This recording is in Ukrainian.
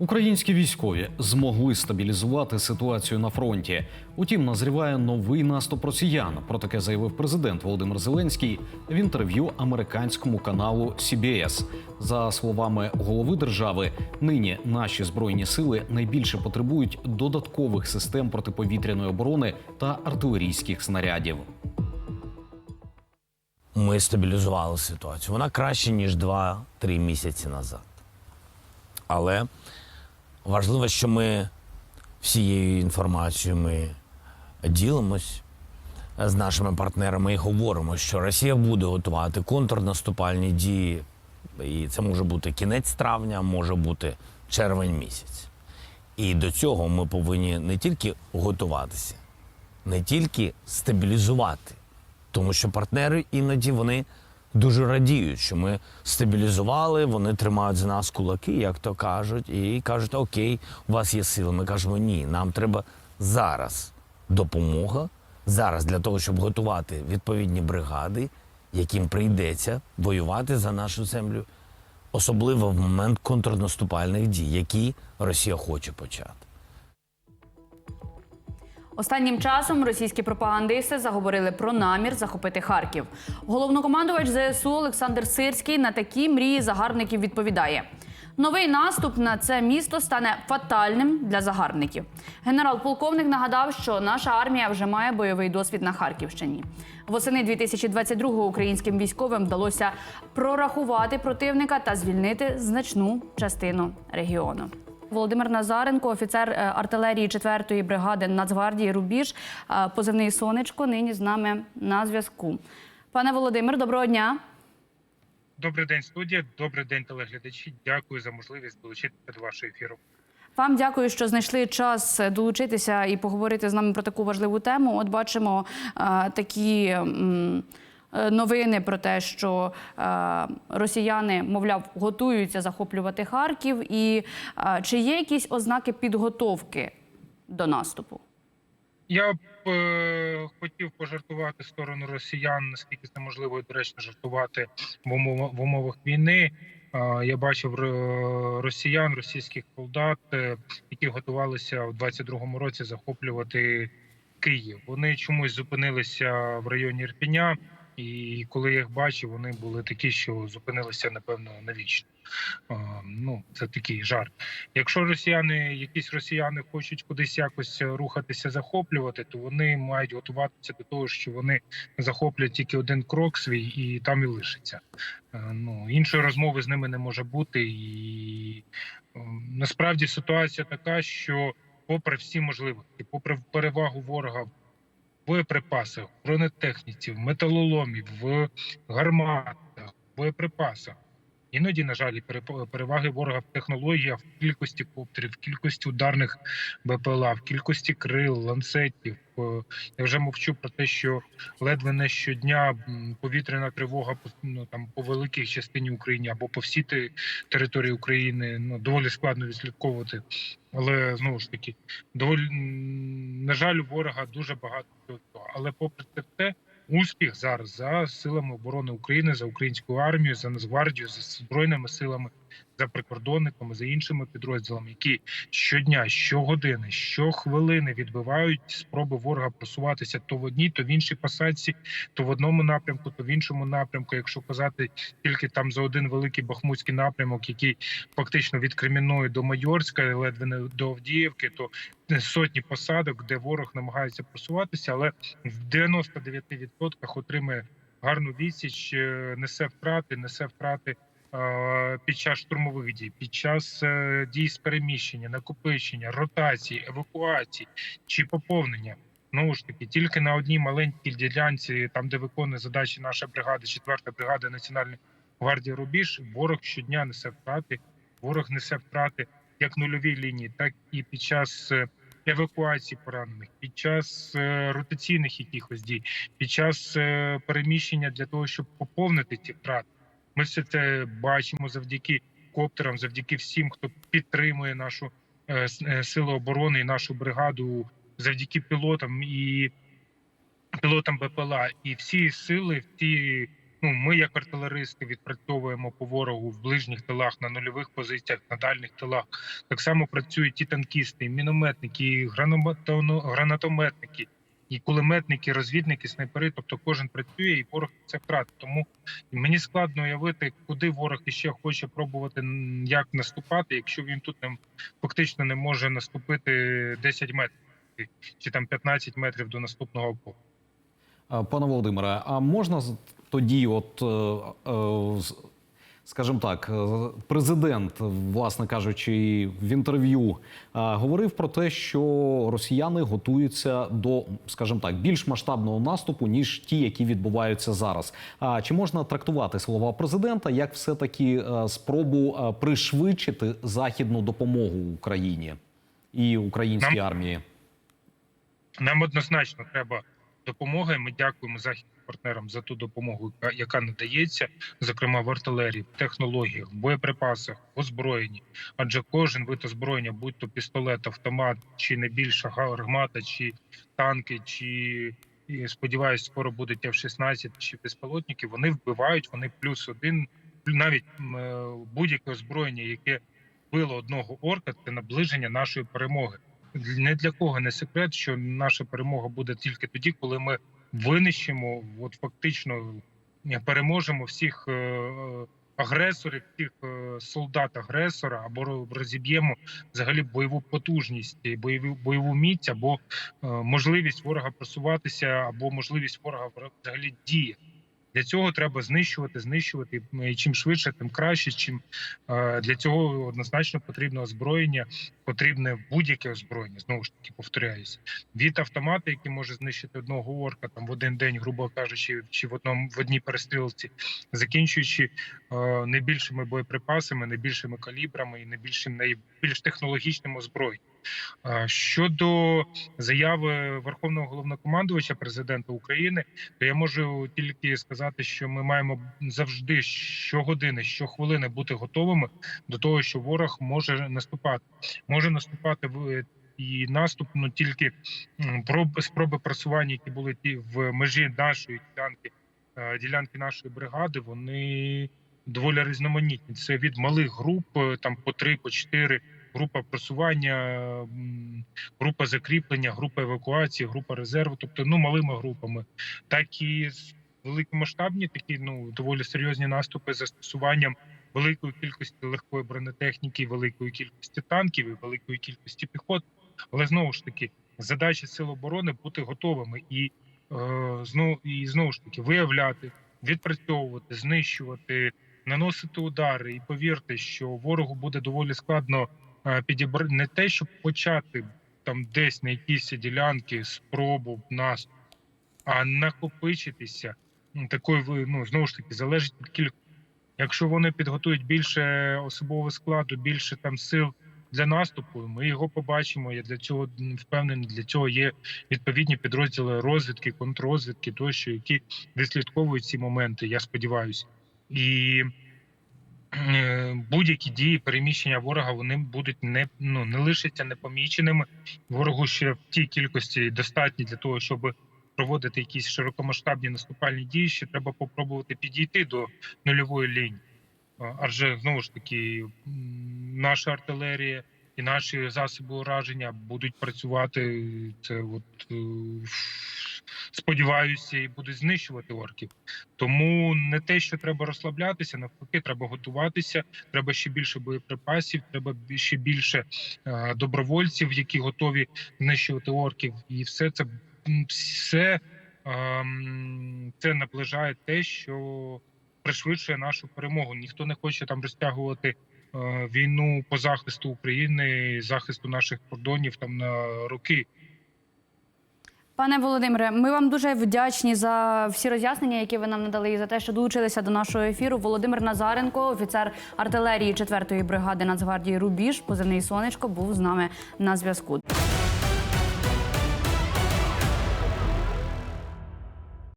Українські військові змогли стабілізувати ситуацію на фронті. Утім, назріває новий наступ росіян. Про таке заявив президент Володимир Зеленський в інтерв'ю американському каналу CBS. За словами голови держави, нині наші збройні сили найбільше потребують додаткових систем протиповітряної оборони та артилерійських снарядів. Ми стабілізували ситуацію. Вона краще, ніж 2-3 місяці назад. Але важливо, що ми всією інформацією ми ділимось з нашими партнерами і говоримо, що Росія буде готувати контрнаступальні дії. І це може бути кінець травня, може бути червень місяць. І до цього ми повинні не тільки готуватися, не тільки стабілізувати, тому що партнери іноді вони дуже радіють, що ми стабілізували, вони тримають з нас кулаки, як то кажуть, і кажуть, окей, у вас є сили. Ми кажемо, ні, нам треба зараз допомога, зараз для того, щоб готувати відповідні бригади, яким прийдеться воювати за нашу землю, особливо в момент контрнаступальних дій, які Росія хоче почати. Останнім часом російські пропагандисти заговорили про намір захопити Харків. Головнокомандувач ЗСУ Олександр Сирський на такі мрії загарбників відповідає: новий наступ на це місто стане фатальним для загарбників. Генерал-полковник нагадав, що наша армія вже має бойовий досвід на Харківщині. Восени 2022-го українським військовим вдалося прорахувати противника та звільнити значну частину регіону. Володимир Назаренко, офіцер е, артилерії 4-ї бригади Нацгвардії Рубіж, е, позивний сонечко, нині з нами на зв'язку. Пане Володимир, доброго дня. Добрий день, студія. Добрий день, телеглядачі. Дякую за можливість долучитися до вашого ефіру. Вам дякую, що знайшли час долучитися і поговорити з нами про таку важливу тему. От бачимо е, такі. Е, Новини про те, що е, росіяни, мовляв, готуються захоплювати Харків, і е, чи є якісь ознаки підготовки до наступу? Я б е, хотів пожартувати сторону росіян, наскільки це можливо і доречно жартувати в умовах, в умовах війни. Е, я бачив росіян, російських солдат, е, які готувалися у 22-му році захоплювати Київ. Вони чомусь зупинилися в районі Ірпіня, і коли я їх бачив, вони були такі, що зупинилися напевно навічно. Ну, це такий жарт. Якщо росіяни, якісь росіяни хочуть кудись якось рухатися, захоплювати, то вони мають готуватися до того, що вони захоплять тільки один крок свій і там і лишаться. Е, Ну іншої розмови з ними не може бути, і е, насправді ситуація така, що, попри всі можливості, попри перевагу ворога боєприпасах, бронетехніці, в металоломі, в гарматах, боєприпасах. Іноді, на жаль, переваги ворога в технологіях, в кількості коптерів, в кількості ударних БПЛА, в кількості крил, ланцетів. Е, Я вже мовчу про те, що ледве не щодня повітряна тривога ну, там по великій частині України або по всій території України ну доволі складно відслідковувати. Але знову ж таки, доволі на жаль, у ворога дуже багато. Але попри це успіх зараз за силами оборони України, за українську армію, за Нацгвардію, за збройними силами, за прикордонниками, за іншими підрозділами, які щодня, щогодини, щохвилини відбивають спроби ворога просуватися то в одній, то в іншій посадці, то в одному напрямку, то в іншому напрямку. Якщо казати тільки там за один великий бахмутський напрямок, який фактично від Кремінної до Майорська, ледве не до Авдіївки, то сотні посадок, де ворог намагається просуватися, але в 99% отримує гарну відсіч, е, несе втрати, несе втрати під час штурмових дій, під час е, дій з переміщення, накопичення, ротації, евакуації чи поповнення. Знову ж таки, тільки на одній маленькій ділянці, там де виконує задачі наша бригада, 4-та бригада Національної гвардії Рубіж, ворог щодня несе втрати. Ворог несе втрати як нульовій лінії, так і під час е, евакуації поранених, під час е, ротаційних якихось дій, під час е, переміщення для того, щоб поповнити ці втрати. Ми все це бачимо завдяки коптерам, завдяки всім, хто підтримує нашу е, е, силу оборони і нашу бригаду, завдяки пілотам і пілотам БПЛА. І всі сили, всі Ну, ми, як артилеристи, відпрацьовуємо по ворогу в ближніх тилах, на нульових позиціях, на дальніх тилах. Так само працюють і танкісти, мінометники, і гранатометники, і кулеметники, розвідники, снайпери. Тобто кожен працює і ворог це втрат. Тому мені складно уявити, куди ворог іще хоче пробувати як наступати, якщо він тут не фактично не може наступити 10 метрів чи там 15 метрів до наступного. А, Пане Володимире, а можна тоді, от, е, е, скажімо так, е, президент, власне кажучи, в інтерв'ю е, говорив про те, що росіяни готуються до, скажімо так, більш масштабного наступу, ніж ті, які відбуваються зараз. А чи можна трактувати слова президента як все-таки е, спробу пришвидшити західну допомогу Україні і українській армії? Нам однозначно треба допомога. і Ми дякуємо західним партнерам за ту допомогу, яка- надається, зокрема в артилерії, в технологіях, в боєприпасах, в озброєнні. Адже кожен вид озброєння, будь то пістолет, автомат, чи не більша гармата, чи танки, чи і, сподіваюсь, скоро буде F-16 чи безпілотники. Вони вбивають, вони плюс один, навіть е, будь-яке озброєння, яке вбило одного орка, це наближення нашої перемоги не для кого не секрет, що наша перемога буде тільки тоді, коли ми винищимо, от фактично переможемо всіх е, е, агресорів, всіх е, солдат агресора, або розіб'ємо взагалі бойову потужність, бойову бойову міць, або можливість ворога просуватися, або можливість ворога взагалі діяти. Для цього треба знищувати, знищувати і чим швидше, тим краще. Чим е, для цього однозначно потрібно озброєння, потрібне будь-яке озброєння. Знову ж таки повторяюся. Від автомата, який може знищити одного орка там в один день, грубо кажучи, чи в одному в одній перестрілці, закінчуючи е, найбільшими боєприпасами, найбільшими калібрами і найбільшим найбільш технологічним озброєнням. Е, Щодо заяви Верховного головнокомандувача президента України, то я можу тільки сказати, що ми маємо завжди щогодини, щохвилини бути готовими до того, що ворог може наступати, може наступати в і наступ, ну тільки спроби просування, які були ті в межі нашої ділянки, е, ділянки нашої бригади, вони доволі різноманітні. Це від малих груп, е, там по три, по чотири. Група просування, група закріплення, група евакуації, група резерву, тобто ну малими групами, так і великомасштабні такі ну доволі серйозні наступи застосуванням великої кількості легкої бронетехніки, великої кількості танків і великої кількості піхот. Але знову ж таки, задача сил оборони бути готовими і е, знову і знову ж таки виявляти, відпрацьовувати, знищувати, наносити удари. І повірте, що ворогу буде доволі складно підібрати не те, щоб почати там десь на якісь ділянки спробу нас, а накопичитися. Такої ну знову ж таки залежить від кількості. Якщо вони підготують більше особового складу, більше там сил для наступу, ми його побачимо. Я для цього впевнений. Для цього є відповідні підрозділи розвідки, контррозвідки, тощо, які відслідковують ці моменти. Я сподіваюся, і е, будь-які дії переміщення ворога вони будуть не ну не лишаться непоміченими. Ворогу ще в тій кількості достатні для того, щоб проводити якісь широкомасштабні наступальні дії. Ще треба попробувати підійти до нульової лінії. Адже знову ж таки наша артилерія і наші засоби ураження будуть працювати. Це от е, сподіваюся, і будуть знищувати орків. Тому не те, що треба розслаблятися, навпаки, треба готуватися. Треба ще більше боєприпасів, треба ще більше е, добровольців, які готові знищувати орків, і все це все ем, це наближає те, що пришвидшує нашу перемогу. Ніхто не хоче там розтягувати е, війну по захисту України, захисту наших кордонів там на роки. Пане Володимире, ми вам дуже вдячні за всі роз'яснення, які ви нам надали, і за те, що долучилися до нашого ефіру. Володимир Назаренко, офіцер артилерії 4-ї бригади Нацгвардії Рубіж, позивний сонечко, був з нами на зв'язку.